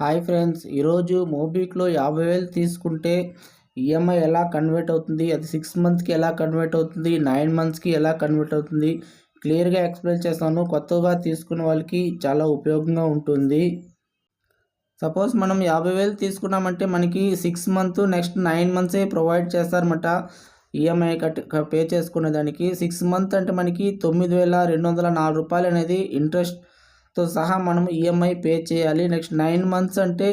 Hi friends ఈరోజు మోబిక్లో యాభై వేలు తీసుకుంటే ఈఎంఐ ఎలా కన్వర్ట్ అవుతుంది? అది సిక్స్ మంత్స్కి ఎలా కన్వర్ట్ అవుతుంది? నైన్ మంత్స్కి ఎలా కన్వర్ట్ అవుతుంది? క్లియర్గా ఎక్స్ప్లెయిన్ చేస్తాను. కొత్తగా తీసుకున్న వాళ్ళకి చాలా ఉపయోగంగా ఉంటుంది. సపోజ్ మనం యాభై వేలు తీసుకున్నామంటే మనకి సిక్స్ మంత్ నెక్స్ట్ నైన్ మంత్సే ప్రొవైడ్ చేస్తారన్నమాట. ఈఎంఐ కట్ పే చేసుకునే దానికి సిక్స్ మంత్ అంటే మనకి తొమ్మిది వేల రెండు వందల నాలుగు రూపాయలు అనేది ఇంట్రెస్ట్ తో సహా మనం ఈఎంఐ పే చేయాలి. నెక్స్ట్ నైన్ మంత్స్ అంటే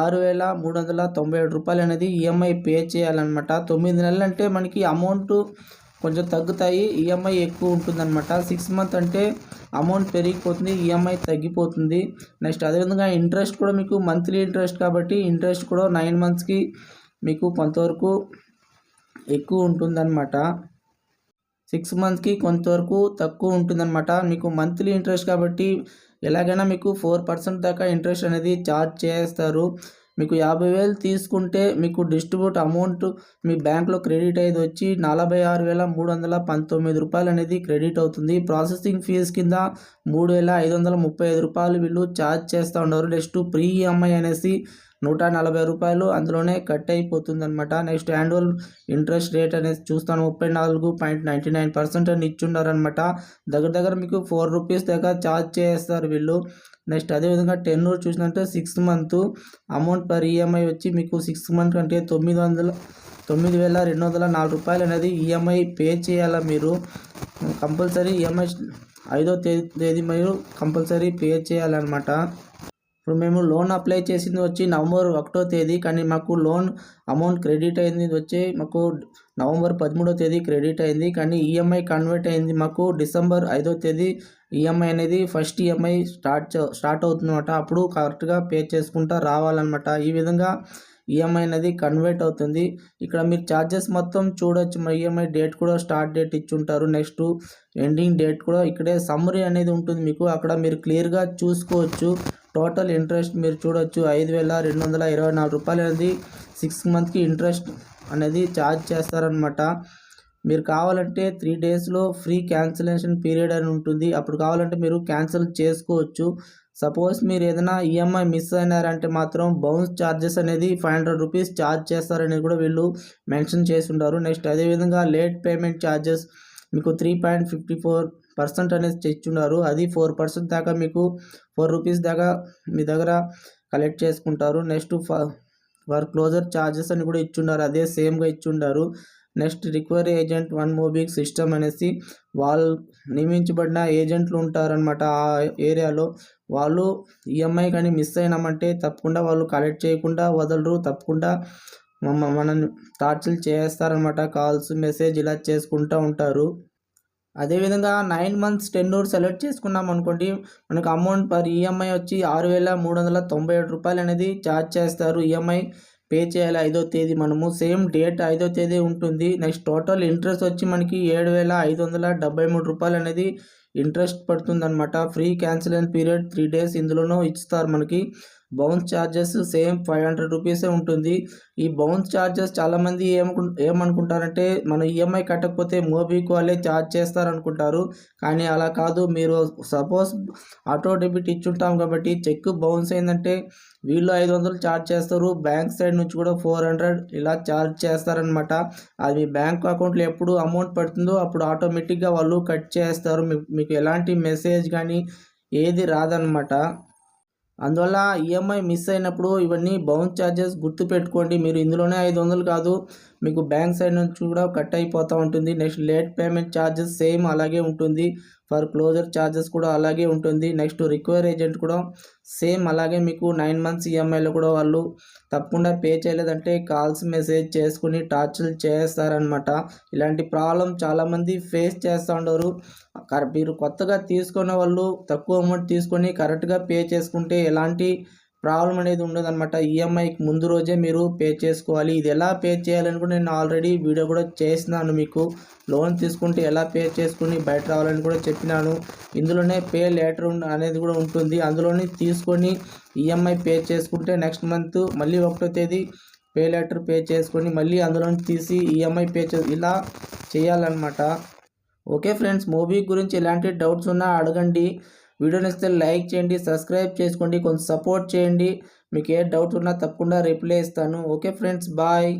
ఆరు వేల మూడు వందల తొంభై ఏడు రూపాయలు అనేది ఈఎంఐ పే చేయాలన్నమాట. తొమ్మిది నెలలు అంటే మనకి అమౌంట్ కొంచెం తగ్గుతాయి. ఈఎంఐ ఎక్కువ ఉంటుందన్నమాట. సిక్స్ మంత్ అంటే అమౌంట్ పెరిగిపోతుంది. ఈఎంఐ తగ్గిపోతుంది. నెక్స్ట్ అదేవిధంగా ఇంట్రెస్ట్ కూడా మీకు మంత్లీ ఇంట్రెస్ట్ కాబట్టి ఇంట్రెస్ట్ కూడా నైన్ మంత్స్కి మీకు కొంతవరకు ఎక్కువ ఉంటుందన్నమాట. సిక్స్ మంత్స్కి కొంతవరకు తక్కువ ఉంటుందన్నమాట. మీకు మంత్లీ ఇంట్రెస్ట్ కాబట్టి ఎలాగైనా మీకు ఫోర్ పర్సెంట్ దాకా ఇంట్రెస్ట్ అనేది ఛార్జ్ చేస్తారు. మీకు యాభై వేలు తీసుకుంటే మీకు డిస్ట్రిబ్యూట్ అమౌంట్ మీ బ్యాంక్లో క్రెడిట్ అయ్యేది వచ్చి నలభై ఆరు వేల మూడు వందల పంతొమ్మిది రూపాయలు అనేది క్రెడిట్ అవుతుంది. ప్రాసెసింగ్ ఫీజు కింద మూడు వేల ఐదు వందల ముప్పై ఐదు రూపాయలు వీళ్ళు ఛార్జ్ చేస్తూ ఉన్నారు. నెక్స్ట్ ప్రీ ఈఎంఐ అనేసి నూట నలభై రూపాయలు అందులోనే కట్ అయిపోతుంది అనమాట నెక్స్ట్ యాన్యువల్ ఇంట్రెస్ట్ రేట్ అనేది చూస్తాను. ముప్పై నాలుగు పాయింట్ నైంటీ నైన్ పర్సెంట్ అని ఇచ్చిండారనమాట దగ్గర దగ్గర మీకు ఫోర్ రూపీస్ దాకా ఛార్జ్ చేస్తారు వీళ్ళు. నెక్స్ట్ అదేవిధంగా టెన్ చూసినట్టే six month amount per EMI వచ్చి మీకు సిక్స్ మంత్ అంటే తొమ్మిది వందల తొమ్మిది వేల రెండు వందల నాలుగు రూపాయలు అనేది ఈఎంఐ పే చేయాలా మీరు? కంపల్సరీ ఈఎంఐ ఐదో తేదీ తేదీ మీరు కంపల్సరీ పే చేయాలన్నమాట. ఇప్పుడు మేము లోన్ అప్లై చేసింది వచ్చి నవంబర్ ఒకటో తేదీ కానీ మాకు లోన్ అమౌంట్ క్రెడిట్ అయింది వచ్చి మాకు నవంబర్ పదమూడో తేదీ క్రెడిట్ అయింది. కానీ ఈఎంఐ కన్వర్ట్ అయింది మాకు డిసెంబర్ ఐదో తేదీ ఈఎంఐ అనేది ఫస్ట్ ఈఎంఐ స్టార్ట్ స్టార్ట్ అవుతుందన్నమాట. అప్పుడు కరెక్ట్గా పే చేసుకుంటా రావాలన్నమాట. ఈ విధంగా ఈఎంఐ అనేది కన్వర్ట్ అవుతుంది. ఇక్కడ మీరు ఛార్జెస్ మొత్తం చూడొచ్చు. మా ఈఎంఐ డేట్ కూడా స్టార్ట్ డేట్ ఇచ్చుంటారు. నెక్స్ట్ ఎండింగ్ డేట్ కూడా ఇక్కడే సమ్మరీ అనేది ఉంటుంది మీకు. అక్కడ మీరు క్లియర్గా చూసుకోవచ్చు. టోటల్ ఇంట్రెస్ట్ మీరు చూడొచ్చు ఐదు వేల రెండు వందల ఇరవై నాలుగు రూపాయలు అనేది సిక్స్ మంత్కి ఇంట్రెస్ట్ అనేది ఛార్జ్ చేస్తారనమాట మీరు కావాలంటే త్రీ డేస్లో ఫ్రీ క్యాన్సిలేషన్ పీరియడ్ అని ఉంటుంది. అప్పుడు కావాలంటే మీరు క్యాన్సిల్ చేసుకోవచ్చు. సపోజ్ మీరు ఏదైనా ఈఎంఐ మిస్ అయినారంటే మాత్రం బౌన్స్ ఛార్జెస్ అనేది ఫైవ్ హండ్రెడ్ రూపీస్ ఛార్జ్ చేస్తారనేది కూడా వీళ్ళు మెన్షన్ చేసి ఉంటారు. నెక్స్ట్ అదేవిధంగా లేట్ పేమెంట్ ఛార్జెస్ మీకు three point fifty four percent అనేది తెచ్చున్నారు అది ఫోర్ పర్సెంట్ దాకా మీకు ఫోర్ రూపీస్ దాకా మీ దగ్గర కలెక్ట్ చేసుకుంటారు. నెక్స్ట్ ఫర్ క్లోజర్ ఛార్జెస్ అని కూడా ఇచ్చిండారు. అదే సేమ్గా ఇచ్చుండారు. నెక్స్ట్ రికవరీ ఏజెంట్ వన్ మూబిక్ సిస్టమ్ అనేసి వాళ్ళు నియమించబడిన ఏజెంట్లు ఉంటారనమాట ఆ ఏరియాలో. వాళ్ళు ఈఎంఐ కానీ మిస్ అయినామంటే తప్పకుండా వాళ్ళు కలెక్ట్ చేయకుండా వదలరు. తప్పకుండా మమ్మ మనల్ని టార్చర్ చేస్తారనమాట కాల్స్ మెసేజ్ ఇలా చేసుకుంటూ ఉంటారు. అదేవిధంగా నైన్ మంత్స్ టెన్నూర్ సెలెక్ట్ చేసుకున్నాం అనుకోండి మనకు అమౌంట్ పర్ ఈఎంఐ వచ్చి ఆరు వేల మూడు వందల తొంభై ఏడు రూపాయలు అనేది ఛార్జ్ చేస్తారు. ఈఎంఐ పే చేయాలి ఐదో తేదీ మనము. సేమ్ డేట్ ఐదో తేదీ ఉంటుంది. నెక్స్ట్ టోటల్ ఇంట్రెస్ట్ వచ్చి మనకి ఏడు వేల ఐదు వందల డెబ్బై మూడు రూపాయలు అనేది interest పడుతుందన్నమాట. Free cancellation period three days ఇందులోనూ ఇస్తారు మనకి. Bounce charges same five hundred రూపీసే ఉంటుంది. ఈ బౌన్స్ ఛార్జెస్ చాలామంది ఏమను ఏమనుకుంటారంటే మనం ఈఎంఐ కట్టకపోతే మోబీకి వాళ్ళే ఛార్జ్ చేస్తారనుకుంటారు. కానీ అలా కాదు. మీరు సపోజ్ ఆటో డెబిట్ ఇచ్చుంటాం కాబట్టి చెక్ బౌన్స్ అయిందంటే వీళ్ళు ఐదు వందలు ఛార్జ్ చేస్తారు. బ్యాంక్ సైడ్ నుంచి కూడా ఫోర్ హండ్రెడ్ ఇలా ఛార్జ్ చేస్తారనమాట. అది మీ బ్యాంక్ అకౌంట్లో ఎప్పుడు అమౌంట్ పడుతుందో అప్పుడు ఆటోమేటిక్గా వాళ్ళు కట్ చేస్తారు. మీకు ఎలాంటి మెసేజ్ కానీ ఏది రాదనమాట. అందువల్ల ఈఎంఐ మిస్ అయినప్పుడు ఇవన్నీ బౌన్స్ ఛార్జెస్ గుర్తుపెట్టుకోండి. మీరు ఇందులోనే ఐదు వందలు కాదు మీకు బ్యాంక్ సైడ్ నుంచి కూడా కట్ అయిపోతూ ఉంటుంది. Next late payment charges same అలాగే ఉంటుంది. ఫర్ క్లోజర్ ఛార్జెస్ కూడా అలాగే ఉంటుంది. నెక్స్ట్ రిక్వైర్ ఏజెంట్ కూడా సేమ్ అలాగే మీకు నైన్ మంత్స్ ఈఎంఐలో కూడా వాళ్ళు తప్పకుండా పే చేయలేదంటే కాల్స్ మెసేజ్ చేసుకుని టార్చర్ చేస్తారనమాట ఇలాంటి ప్రాబ్లం చాలామంది ఫేస్ చేస్తూ ఉండరు. మీరు కొత్తగా తీసుకున్న వాళ్ళు తక్కువ అమౌంట్ తీసుకొని కరెక్ట్గా పే చేసుకుంటే ఎలాంటి ప్రాబ్లం అనేది ఉండదన్నమాట. ఈఎంఐకి ముందు రోజే మీరు పే చేసుకోవాలి. ఇది ఎలా పే చేయాలని కూడా నేను ఆల్రెడీ వీడియో కూడా చేసినాను మీకు. లోన్ తీసుకుంటే ఎలా పే చేసుకుని బయట రావాలని కూడా చెప్పినాను. ఇందులోనే పే లెటర్ అనేది కూడా ఉంటుంది. అందులోనే తీసుకొని ఈఎంఐ పే చేసుకుంటే నెక్స్ట్ మంత్ మళ్ళీ ఒకటో తేదీ పే లెటర్ పే చేసుకొని మళ్ళీ అందులో తీసి ఈఎంఐ పే చే ఇలా చేయాలన్నమాట. ఓకే ఫ్రెండ్స్ మూవీ గురించి ఎలాంటి డౌట్స్ ఉన్నా అడగండి. వీడియో నచ్చితే లైక్ చేయండి సబ్స్క్రైబ్ చేసుకోండి కొంచెం సపోర్ట్ చేయండి. మీకు ఏ డౌట్ ఉన్నా తప్పకుండా రిప్లై ఇస్తాను. Okay friends bye.